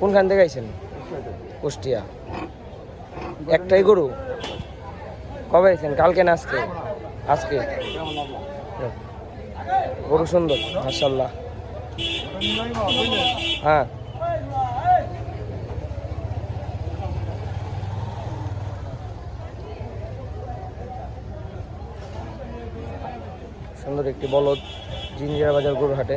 কোনখান থেকে আইছেন? কুষ্টিয়া। একটাই গরু? কবে আইছেন? কালকে না আজকে? আজকে? গরু সুন্দর মার্শাল্লাহ হ্যাঁ। সুন্দর একটি বলদ জিঞ্জিরা বাজার গরু হাটে।